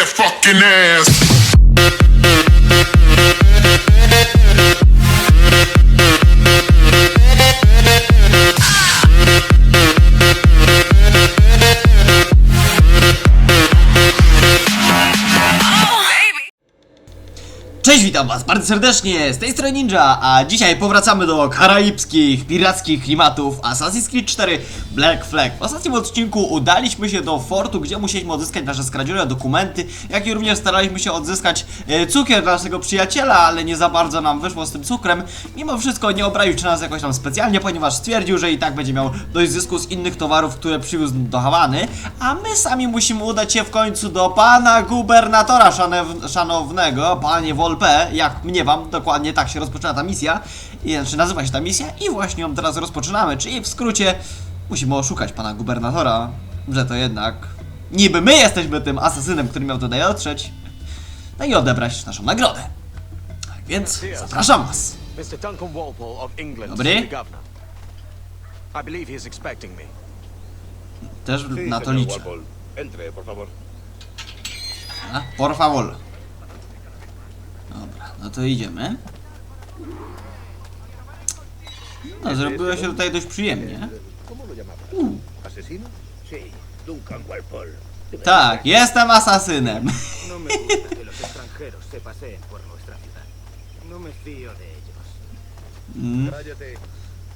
that fucking ass. Witam was bardzo serdecznie, z tej strony Ninja, a dzisiaj powracamy do karaibskich, pirackich klimatów Assassin's Creed 4 Black Flag. W ostatnim odcinku udaliśmy się do fortu, gdzie musieliśmy odzyskać nasze skradzione dokumenty, jak i również staraliśmy się odzyskać e, cukier dla naszego przyjaciela, ale nie za bardzo nam wyszło z tym cukrem. Mimo wszystko nie obraził się nas jakoś tam specjalnie, ponieważ stwierdził, że i tak będzie miał dość zysku z innych towarów, które przywiózł do Hawany, a my sami musimy udać się w końcu do pana gubernatora szanownego, panie Volpe, jak mniewam, dokładnie tak się rozpoczyna ta misja, i, znaczy nazywa się ta misja i właśnie ją teraz rozpoczynamy, czyli w skrócie musimy oszukać pana gubernatora, że to jednak niby my jesteśmy tym asasynem, który miał tutaj dotrzeć, no i odebrać naszą nagrodę. Tak więc zapraszam was. Dobry. the governor. I believe he is expecting me. Też na to liczę. Walpole. Entre, por favor. A, por favor. Dobra, no to idziemy. No, zrobiło się tutaj dość przyjemnie. Tak, jestem asasynem. No me gusta que los extranjeros se paseen por nuestra ciudad. No me fío de ellos. Mm, Cállate.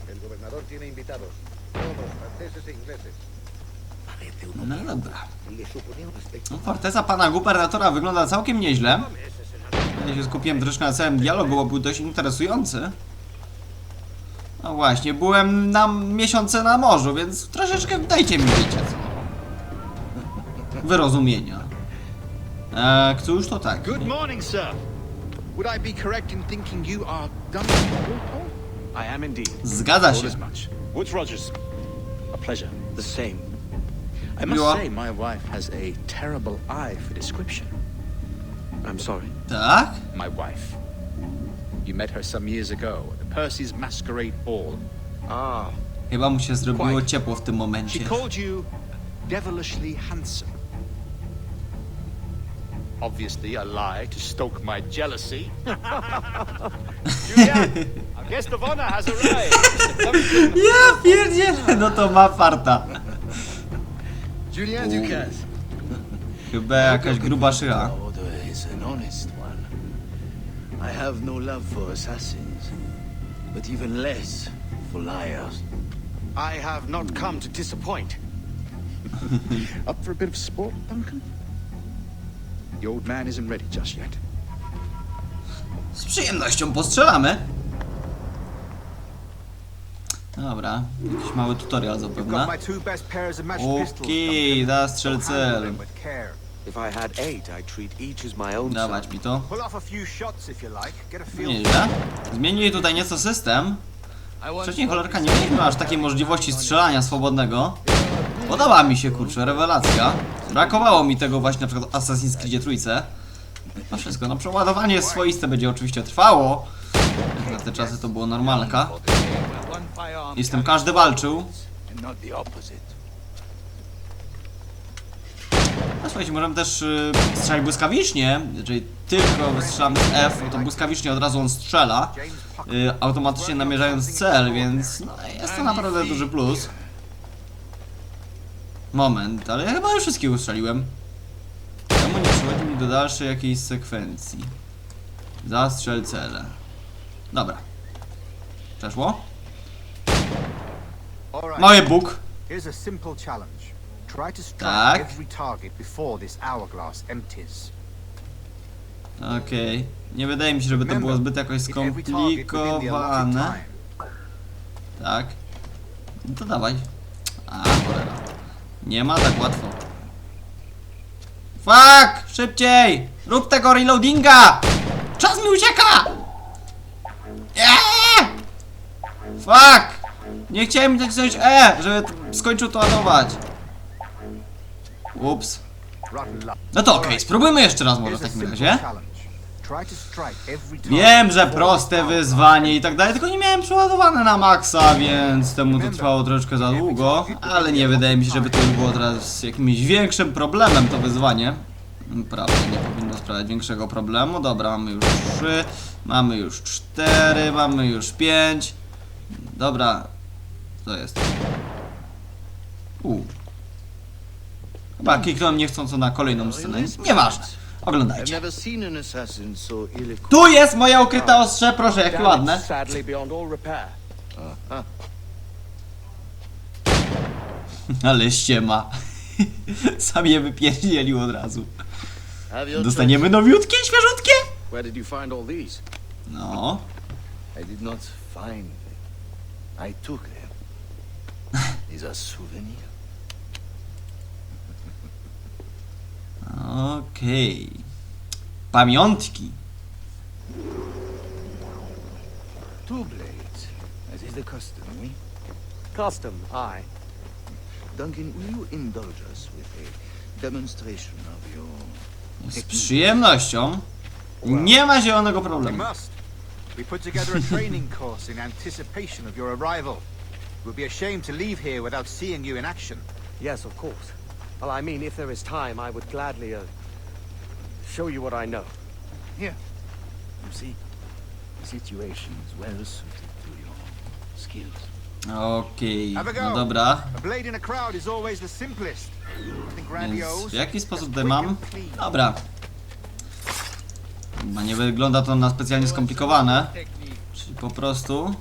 El gobernador tiene invitados. Todos franceses e ingleses. Parece un No dobra. No, forteza pana gubernatora wygląda całkiem nieźle. Ja się skupiłem troszkę na całym dialogu, bo był dość interesujący. No właśnie, byłem na miesiące na morzu, więc troszeczkę dajcie mi wiecie co. Wyrozumienia. Eee, cóż to tak. Good morning, sir. Would I be correct in thinking you are Duncan Walpole? I am indeed Zgadza się. Woods Rogers. A pleasure. the same. I must say, my wife has a terrible eye for description. I'm sorry. Tak? My wife. You met her some years ago at the Percy's Masquerade Ball. Ah, Chyba mu się zrobiło ciepło w tym She momencie. called you devilishly handsome. Obviously, a lie to stoke my jealousy. Julian, our guest of honor has arrived. Ja pierdzielę, no to ma farta. Julian Ducasse. Chyba jakaś gruba szycha. Order is an honest one. I have no love for assassins, but even less for liars. I have not come to disappoint. Up for a bit of sport, Duncan? The old man isn't ready just yet. Z przyjemnością postrzelamy. Dobra, jakiś mały tutorial zapewne. Got my two best pairs of matched pistols. Okej, zastrzel cel. If I had eight, I'd treat each as my own Dawać mi to. Pull off a few shots if you like. Get a feel. Nieźle. Zmienili tutaj nieco system. Wcześniej cholerka nie mieliśmy aż takiej możliwości strzelania swobodnego. Podoba mi się, kurczę, rewelacja. Brakowało mi tego właśnie na przykład w Assassin's Creed trójce. No wszystko, no przeładowanie swoiste będzie oczywiście trwało. Na te czasy to było normalka. I z tym każdy walczył. And not the opposite. No słuchajcie, możemy też y, strzelać błyskawicznie, jeżeli tylko strzelamy z F, to błyskawicznie od razu on strzela, y, automatycznie namierzając cel, więc no, jest to naprawdę duży plus. Moment, ale ja chyba już wszystkich ustrzeliłem. Czemu nie przechodzi mi do dalszej jakiejś sekwencji? Zastrzel cele. Dobra. Przeszło? Mały bóg. Here's a simple challenge. Try to strike Tak. every target before this hourglass empties. Okej. Nie wydaje mi się, żeby to było zbyt jakoś skomplikowane. Tak. No to dawaj. A, cholera. Nie ma tak łatwo. Fuck! Szybciej! Rób tego reloadinga! Czas mi ucieka! Eee! Fuck! Nie chciałem nacisnąć E, żeby skończył to ładować. Ups. No to okej, spróbujmy jeszcze raz może w takim razie. to Wiem, że proste wyzwanie i tak dalej, tylko nie miałem przeładowane na maksa, więc temu to trwało troszeczkę za długo, ale nie wydaje mi się, żeby to było teraz jakimś większym problemem to wyzwanie. Prawda, nie powinno sprawiać większego problemu. Dobra, mamy już 3, mamy już 4, mamy już 5. Dobra, co jest? U. Chyba kliknąłem niechcąco na kolejną scenę. Nieważne. Oglądajcie. Tu jest moje ukryte ostrze, proszę, jakie ładne. Ale ściema. Sam je wypierdzielił od razu. Dostaniemy nowiutkie, świeżutkie? No. I did not find them. I took them. These are souvenirs. Okej. Pamiątki. Two blades, as is the custom, eh? Custom, aye. Duncan, will you indulge us with a demonstration of your Z przyjemnością. Nie ma zielonego problemu. We put together a training course in anticipation of your arrival. It would be a shame to leave here without seeing you in action. Yes, of course. Well, I mean, if there is time, I would gladly, uh, show you what I know. Here, you see, the situation is well suited to your skills. Okej, Have a go. no dobra. A blade in a crowd is always the simplest. Nothing Więc grandiose. w jaki sposób just tutaj quick mam? and clean. Dobra. Chyba nie wygląda to na specjalnie skomplikowane. Czyli po prostu...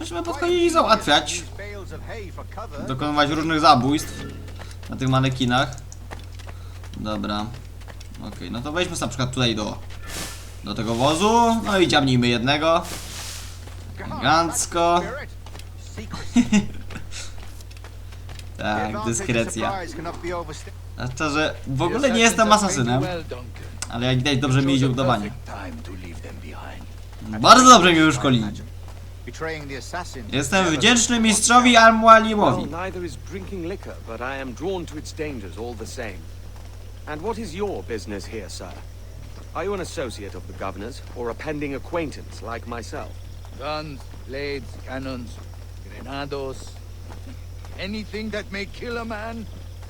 Musimy podchodzić i załatwiać. Dokonywać różnych zabójstw na tych manekinach. Dobra. Okej, no to wejdźmy sobie na przykład tutaj do, do tego wozu. No i dziabnijmy jednego. Elegancko. Tak, dyskrecja. A szczerze, w ogóle nie jestem asasynem, ale jak widać dobrze mi idzie udawanie. To. Bardzo dobrze mnie uszkolili. Betraying the assassin. Jestem wdzięczny mistrzowi Al-Mualimowi. Well, neither is drinking liquor, but I am drawn to its dangers all the same. And what is your business here, sir? Are you an associate of the governor's, or a pending acquaintance like myself? Guns, blades, cannons, grenados, anything that may kill a man.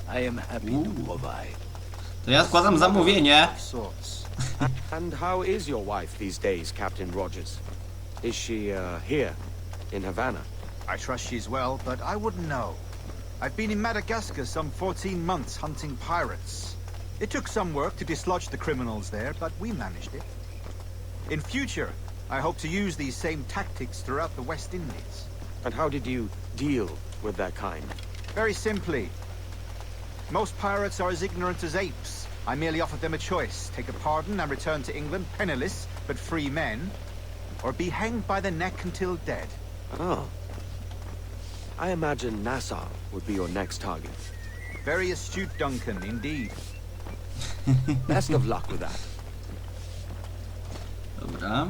I am happy to provide. To ja składam zamówienie. Sorts. And how is your wife these days, Captain Rogers? Is she, uh, here, in Havana? I trust she's well, but I wouldn't know. I've been in Madagascar some 14 months hunting pirates. It took some work to dislodge the criminals there, but we managed it. In future, I hope to use these same tactics throughout the West Indies. And how did you deal with their kind? Very simply, most pirates are as ignorant as apes. I merely offered them a choice take a pardon and return to England penniless but free men, or be hanged by the neck until dead. Oh. I imagine Nassau would be your next target. Very astute, Duncan, indeed. Best of luck with that. Dobra.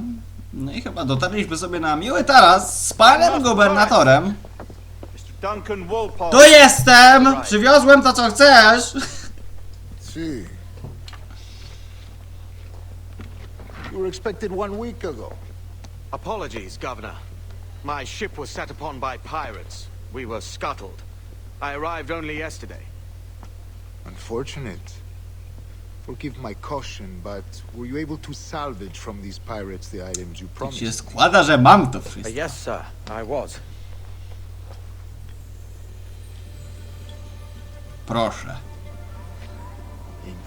No i chyba dotarliśmy sobie na miły taras z panem gubernatorem. Mr. Duncan Walpole. Tu jestem! Przywiozłem to, co chcesz! See. You were expected one week ago. Apologies, Governor. My ship was set upon by pirates. We were scuttled. I arrived only yesterday. Unfortunate. Forgive my caution, but were you able to salvage from these pirates the items you promised? się składa, że mam to Uh, wszystko. yes, sir, I was. Proszę.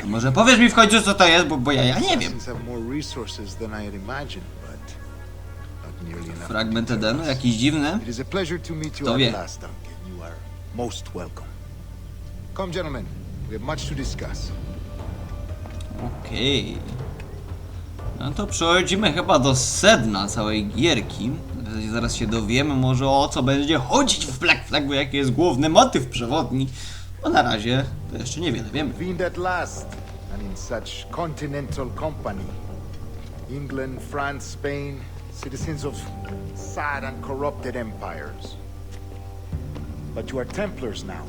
A może powiesz mi w końcu, co to jest, bo, bo ja, ja nie wiem. Have more resources than I had imagined, Fragment Edenu, jakiś dziwny. It is a pleasure to meet you To at wie. last, Duncan. You are most welcome. Come, gentlemen. We have much to discuss. Okej. No to przechodzimy chyba do sedna całej gierki. W zasadzie Zaraz się dowiemy może o co będzie chodzić w Black Flagu, jaki jest główny motyw przewodni. Bo na razie to jeszcze niewiele wiemy. Convened at last, and in such continental company. England, France, Spain, citizens of sad and corrupted empires. But you are Templars now.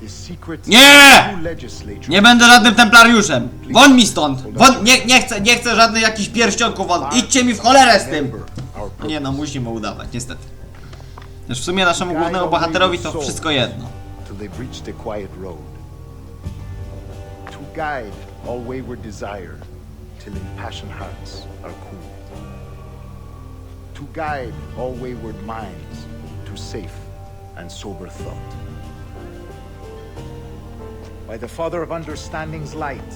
The secret Nie! Nie będę żadnym templariuszem! Won mi stąd! Won, nie, nie chcę, nie chcę żadnych jakichś pierścionków won. Idźcie mi w cholerę z tym! Nie no, musimy udawać, niestety. Też w sumie naszemu głównemu bohaterowi to wszystko jedno. To guide all wayward desire, till impassioned hearts are cool. To guide all wayward minds to safe and sober thought. By the Father of Understanding's light,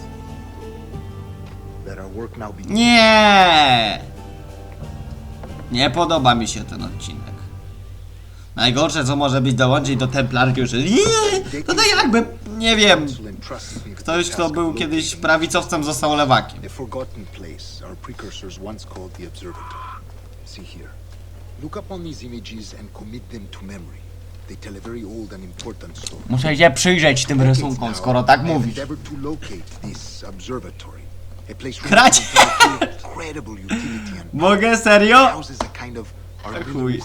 let our work now begin. Nie! Nie podoba mi się ten odcinek. Najgorsze co może być dołączyć do Templariuszy. Nie! To tak jakby, nie wiem, ktoś the kto był kiedyś prawicowcem został lewakiem. A forgotten place our precursors once called the observatory. See here. Look upon these images and commit them to memory. They tell a very old and important story. Muszę się przyjrzeć tym rysunkom, skoro tak mówisz. endeavored to locate this observatory. A place Kracie! renowned for incredible utility and Mogę serio? houses a kind of chuj.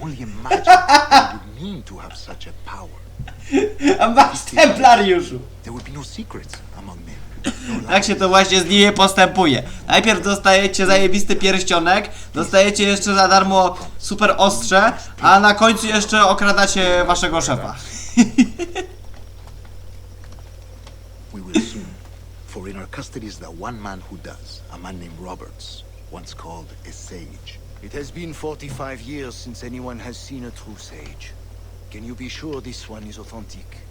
Only imagine what it would mean to have such a power. A masz Templariuszu! There would be no secrets among men. Tak się to właśnie z nimi postępuje. Najpierw dostajecie zajebisty pierścionek, dostajecie jeszcze za darmo super ostrze, a na końcu jeszcze okradacie waszego szefa. We will soon. For in our custody is the one man who does, a man named Roberts, once called a sage. It has been 45 years since anyone has seen a true sage. Can you be sure this one is authentic?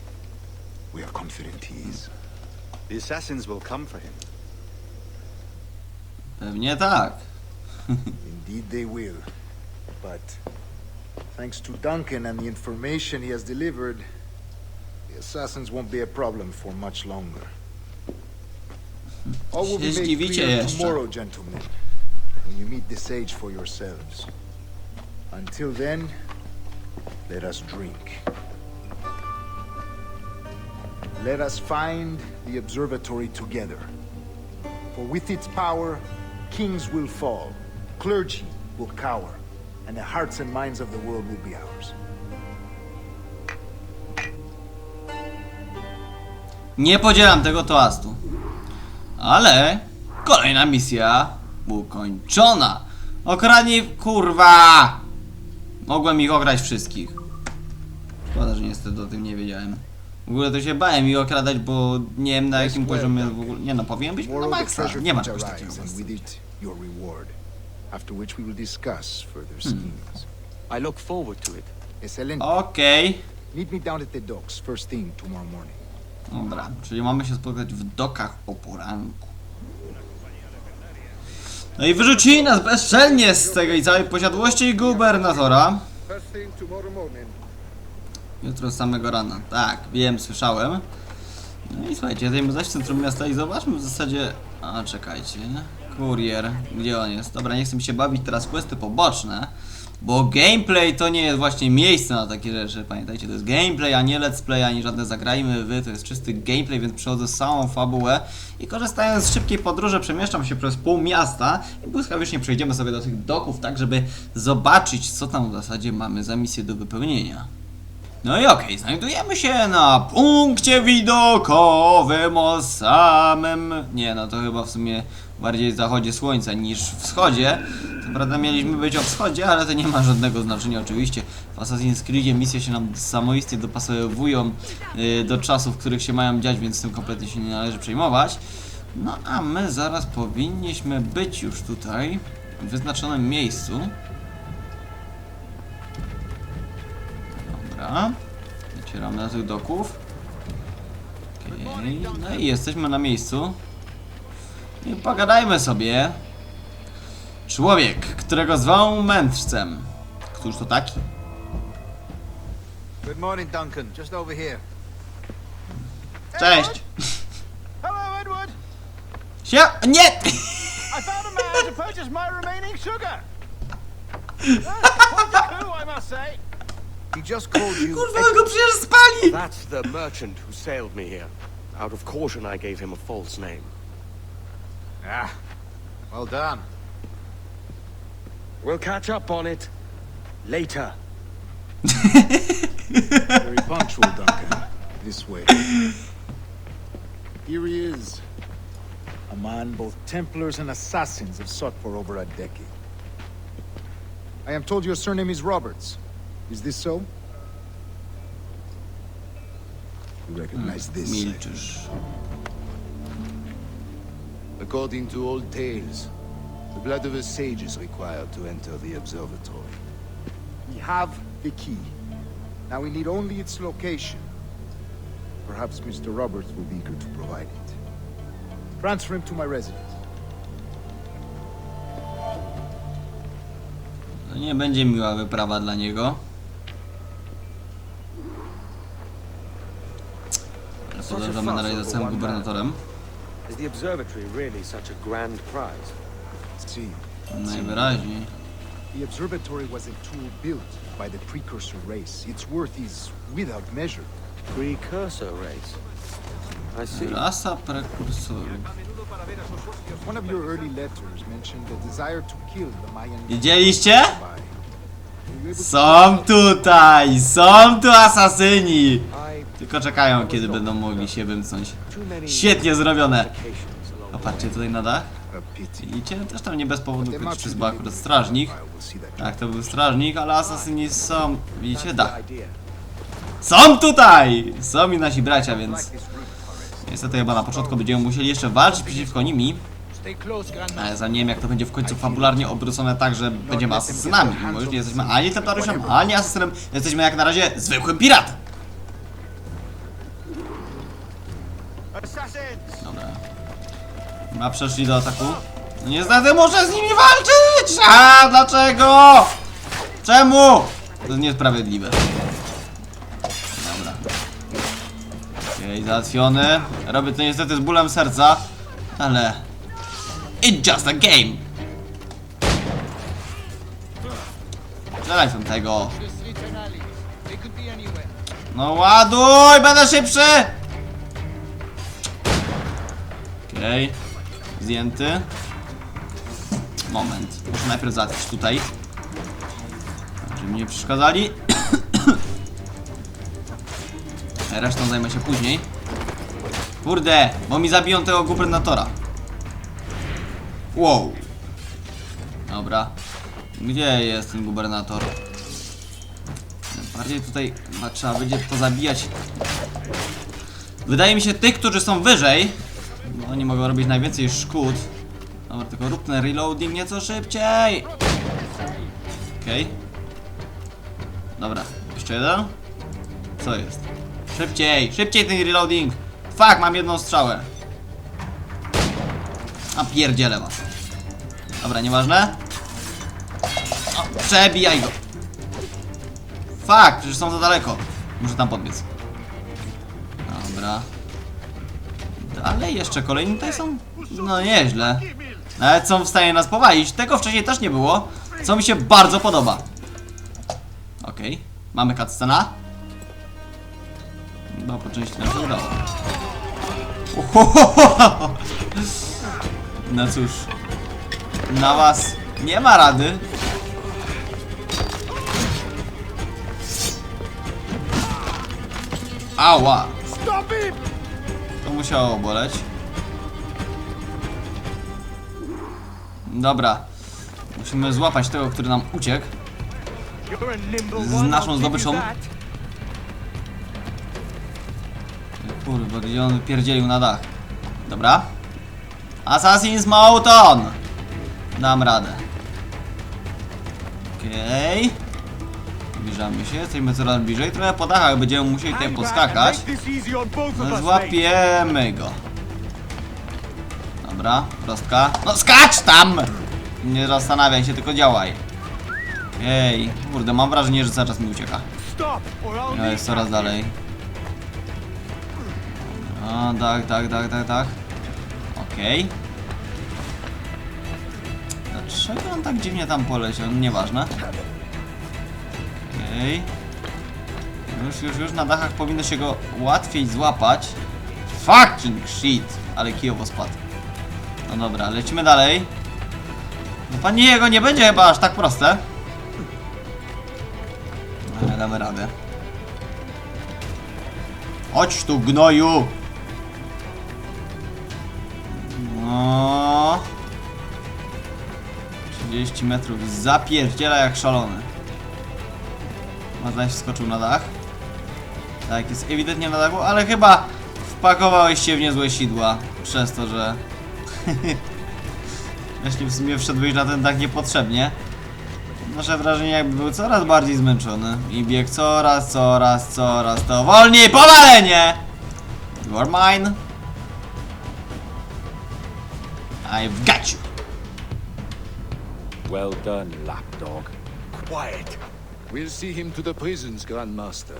We are confident he is. The assassins will come for him. Pewnie tak. Indeed they will. But thanks to Duncan and the information he has delivered, the assassins won't be a problem for much longer. All will be Się made zdziwicie clear jeszcze. tomorrow, gentlemen, when you meet the sage for yourselves. Until then, let us drink. Let us find the observatory together. For with its power, kings will fall, clergy will cower, and the hearts and minds of the world will be ours. Nie podzielam tego toastu. Ale kolejna misja ukończona. Okradnij kurwa! Mogłem ich ograć wszystkich. Szkoda, że niestety o tym nie wiedziałem. W ogóle to się bałem ich okradać, bo nie wiem na jakim poziomie w ogóle... Nie no, powinien być na maksa. Nie ma czegoś takiego. After which we will discuss further Hmm. schemes. I look forward to it. Excellent. Okej. Meet me down at the docks first thing tomorrow morning. Dobra, czyli mamy się spotkać w dokach o poranku. No i wyrzucili nas bezczelnie z tego i całej posiadłości gubernatora. First thing tomorrow morning. Jutro samego rana. Tak, wiem, słyszałem. No i słuchajcie, jedziemy zaś centrum miasta i zobaczmy w zasadzie... A, czekajcie. Kurier. Gdzie on jest? Dobra, nie chcę mi się bawić teraz questy poboczne. Bo gameplay to nie jest właśnie miejsce na takie rzeczy. Pamiętajcie, to jest gameplay, a nie let's play, ani żadne zagrajmy wy. To jest czysty gameplay, więc przechodzę całą fabułę. I korzystając z szybkiej podróży, przemieszczam się przez pół miasta. I błyskawicznie przejdziemy sobie do tych doków, tak żeby zobaczyć, co tam w zasadzie mamy za misję do wypełnienia. No i okej, znajdujemy się na punkcie widokowym o samym... Nie, no to chyba w sumie bardziej zachodzie słońca niż wschodzie. Co prawda mieliśmy być o wschodzie, ale to nie ma żadnego znaczenia oczywiście. W Assassin's Creedzie misje się nam samoistnie dopasowują y, do czasów, w których się mają dziać, więc tym kompletnie się nie należy przejmować. No a my zaraz powinniśmy być już tutaj, w wyznaczonym miejscu. Dobra. Docieramy do tych doków. Okej. No i jesteśmy na miejscu. I pogadajmy sobie. Człowiek, którego zwał mędrcem. Któż to taki? Good morning, Duncan. Just over here. Cześć! Hello, Edward. Sie... Nie! I found a man to purchase my remaining sugar. Quite a coup, I must say. He just called you. Kurwa, go przecież spali! That's the merchant who sailed me here. Out of caution, I gave him a false name. Ah, well done. We'll catch up on it later. Very punctual, Duncan. This way. Here he is. A man both Templars and Assassins have sought for over a decade. I am told your surname is Roberts. Is this so? You recognize mm, this? Milczysz. Eh? According to old tales, the blood of a sage is required to enter the observatory. We have the key. Now we need only its location. Perhaps Mr. Roberts will be eager to provide it. Transfer him to my residence. To nie będzie miła wyprawa dla niego. A grand prize? See, Najwyraźniej. the observatory was a tool built by the precursor race. Its worth is without measure. Precursor race. I see. Rasa prekursorów. One of your early letters mentioned the desire to kill the Mayan Widzieliście? Są tutaj! Są tu asasyni! Tylko czekają, kiedy będą mogli się wymknąć. Świetnie zrobione! the Popatrzcie tutaj na dach. A. Widzicie? Też tam nie bez powodu be był akurat strażnik. Tak, to był strażnik, ale asasyni są... Widzicie? Dach. Są tutaj! Są i nasi bracia, więc... Niestety chyba na początku będziemy musieli jeszcze walczyć przeciwko nimi, ale za nie wiem jak to będzie w końcu fabularnie obrócone tak, że będziemy asasynami, bo już nie jesteśmy ani templariuszem, ani asasynem, jesteśmy jak na razie zwykłym piratem. Chyba przeszli do ataku. Niestety muszę z nimi walczyć! A dlaczego? Czemu? To jest niesprawiedliwe. Dobra. Okej, załatwiony. Robię to niestety z bólem serca, ale... It's just a game! Strzelaj tam tego. No ładuj, będę szybszy! Okej. Zdjęty. Moment. Muszę najpierw załatwić tutaj. Żeby mi nie przeszkadzali. Resztą zajmę się później. Kurde, bo mi zabiją tego gubernatora. Wow. Dobra. Gdzie jest ten gubernator? Bardziej tutaj trzeba będzie to zabijać. Wydaje mi się tych, którzy są wyżej. Oni mogą robić najwięcej szkód. Dobra, tylko rób ten reloading nieco szybciej. Okej. Dobra, jeszcze jeden. Co jest? Szybciej, szybciej ten reloading. Fuck, mam jedną strzałę. A pierdzielę was. Dobra, nieważne. O, przebijaj go. Fuck, przecież są za daleko. Muszę tam podbiec. Dobra. Dalej jeszcze kolejni tutaj są? No nieźle. Nawet są w stanie nas powalić. Tego wcześniej też nie było. Co mi się bardzo podoba. Okej. Mamy cutscena. No po części nam się udało. Uhohoho. No cóż. Na was nie ma rady. Ała! To musiało boleć. Dobra. Musimy złapać tego, który nam uciekł. Z naszą zdobyczą. Kurwa, gdzie on wypierdzielił na dach. Dobra. Assassin's Mouton! Dam radę. Okej. Zbliżamy się, jesteśmy coraz bliżej. Trochę po dachach będziemy musieli tutaj of No, złapiemy go. Dobra, prostka. No skacz tam! Nie zastanawiaj się, tylko działaj. Ej, kurde, mam wrażenie, że cały czas mi ucieka. No jest coraz dalej. O, tak, tak, tak, tak, tak. Okej. Dlaczego on tak dziwnie tam poleciał? Nieważne. Okej. Już, już, już na dachach powinno się go łatwiej złapać. Fucking shit! Ale kijowo spadł. No dobra, lecimy dalej. No pan jego nie będzie chyba aż tak proste. Ale damy radę. Chodź tu, gnoju! No. 30 metrów zapierdziela jak szalony. A zaś wskoczył na dach. Tak, jest ewidentnie na dachu, ale chyba wpakowałeś się w niezłe sidła. Przez to, że... Jeśli w sumie wszedłeś na ten dach niepotrzebnie. Nasze wrażenie jakby był coraz bardziej zmęczony. I biegł coraz, coraz, coraz to wolniej. Powalenie! You are mine. I've got you. Well done, lapdog. Quiet. We'll see him to the prisons, Grandmaster.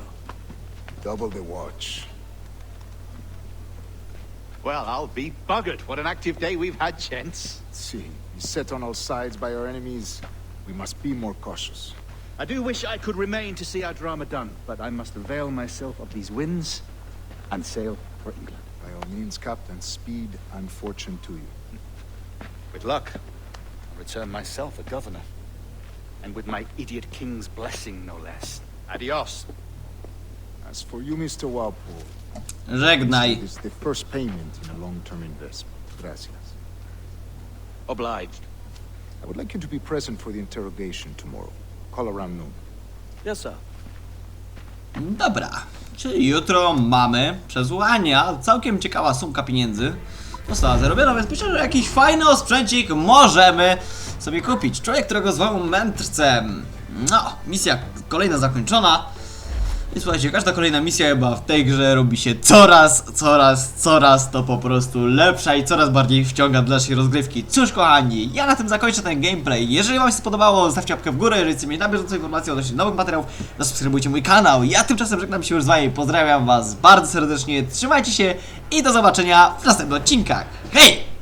Double the watch. Well, I'll be buggered. What an active day we've had, gents. See, set on all sides by our enemies. We must be more cautious. I do wish I could remain to see our drama done, but I must avail myself of these winds and sail for England. By all means, Captain, speed and fortune to you. With luck, I'll return myself a governor. And with my idiot king's blessing, no less. Adios. As for you, Mr. Walpole, Żegnaj. this is the first payment in a long-term investment. Gracias. Obliged. I would like you to be present for the interrogation tomorrow. Call around noon. Yes, sir. Dobra, czyli jutro mamy przesłuchania. Całkiem ciekawa sumka pieniędzy została zarobiona, więc myślę, że jakiś fajny osprzęcik możemy sobie kupić. Człowiek, którego zwał mędrcem. No, misja kolejna zakończona. I słuchajcie, każda kolejna misja chyba w tej grze robi się coraz, coraz, coraz to po prostu lepsza i coraz bardziej wciąga dla naszej rozgrywki. Cóż kochani, ja na tym zakończę ten gameplay. Jeżeli wam się spodobało, zostawcie łapkę w górę, jeżeli chcecie mieć na bieżąco informacje odnośnie nowych materiałów, zasubskrybujcie mój kanał. Ja tymczasem żegnam się już z wami, pozdrawiam was bardzo serdecznie, trzymajcie się i do zobaczenia w następnych odcinkach. Hej!